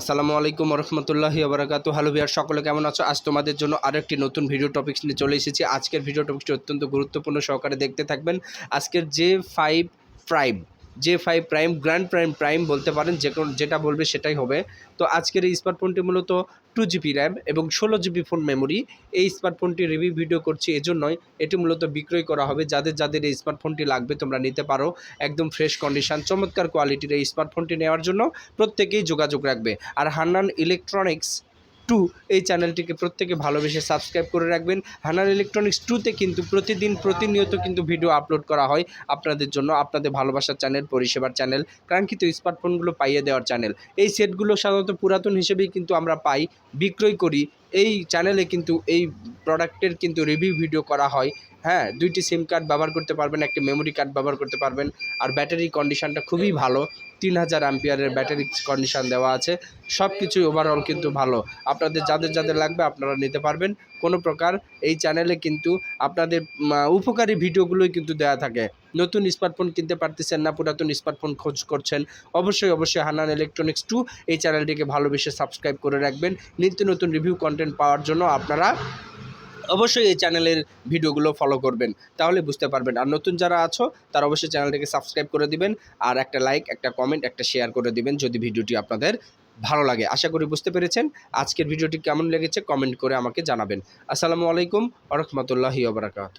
আসসালামু আলাইকুম রহমতুল্লাহি আবরাকাতু হ্যালো বিয়ার সকলে কেমন আছো? আজ তোমাদের জন্য আরেকটি নতুন ভিডিও টপিক্স নিয়ে চলে এসেছি। আজকের ভিডিও টপিক্সটি অত্যন্ত গুরুত্বপূর্ণ সহকারে দেখতে থাকবেন। আজকের যে ফাইভ প্রাইম যে five prime grand prime prime বলতে পারেন, যে যেটা বলবে সেটাই হবে। তো আজকের এই স্মার্টফোনটি মূলত টু জিবি র্যাম এবং ষোলো জিবি ফোন মেমোরি এই স্মার্টফোনটি রিভিউ ভিডিও করছি এজন্যই। এটি মূলত বিক্রয় করা হবে যাদের যাদের এই স্মার্টফোনটি লাগবে তোমরা নিতে পারো। একদম ফ্রেশ কন্ডিশন চমৎকার কোয়ালিটির এই স্মার্টফোনটি নেওয়ার জন্য প্রত্যেকেই যোগাযোগ রাখবে। আর হান্নান ইলেকট্রনিক্স টু এই চ্যানেলটিকে প্রত্যেকে ভালোবেসে সাবস্ক্রাইব করে রাখবেন। হান্নান ইলেকট্রনিক্স টুতে কিন্তু প্রতিদিন প্রতিনিয়ত কিন্তু ভিডিও আপলোড করা হয় আপনাদের জন্য আপনাদের ভালোবাসার চ্যানেল, পরিষেবার চ্যানেল, কাঙ্ক্ষিত স্মার্টফোনগুলো পাইয়ে দেওয়ার চ্যানেল। এই সেটগুলো সাধারণত পুরাতন হিসেবেই কিন্তু আমরা পাই, বিক্রয় করি। এই চ্যানেলে কিন্তু এই প্রোডাক্টের কিন্তু রিভিউ ভিডিও করা হয়। হ্যাঁ দুইটি সিম কার্ড ব্যবহার করতে পারবেন, একটি মেমোরি কার্ড ব্যবহার করতে পারবেন। আর ব্যাটারি কন্ডিশনটা খুবই ভালো। তিন হাজার অ্যাম্পিয়ারের ব্যাটারি কন্ডিশন দেওয়া আছে। সব কিছুই ওভারঅল কিন্তু ভালো। আপনাদের যাদের যাদের লাগবে আপনারা নিতে পারবেন। কোনো প্রকার এই চ্যানেলে কিন্তু আপনাদের উপকারী ভিডিওগুলোই কিন্তু দেওয়া থাকে। নতুন স্মার্টফোন কিনতে পারতেছেন না, পুরাতন স্মার্টফোন খোঁজ করছেন, অবশ্যই অবশ্যই হান্নান ইলেকট্রনিক্স টু এই চ্যানেলটিকে ভালোবেসে সাবস্ক্রাইব করে রাখবেন। নিত্য নতুন রিভিউ কন্টেন্ট পাওয়ার জন্য আপনারা অবশ্যই এই চ্যানেলের ভিডিওগুলো ফলো করবেন, তাহলে বুঝতে পারবেন। আর নতুন যারা আছো, তারা অবশ্যই চ্যানেলটিকে সাবস্ক্রাইব করে দিবেন, আর একটা লাইক একটা কমেন্ট একটা শেয়ার করে দিবেন, যদি ভিডিওটি আপনাদের ভালো লাগে। আশা করি বুঝতে পেরেছেন। আজকের ভিডিওটি কেমন লেগেছে কমেন্ট করে আমাকে জানাবেন। আসসালামু আলাইকুম আরহামতুল্লাহি ওবরাকাত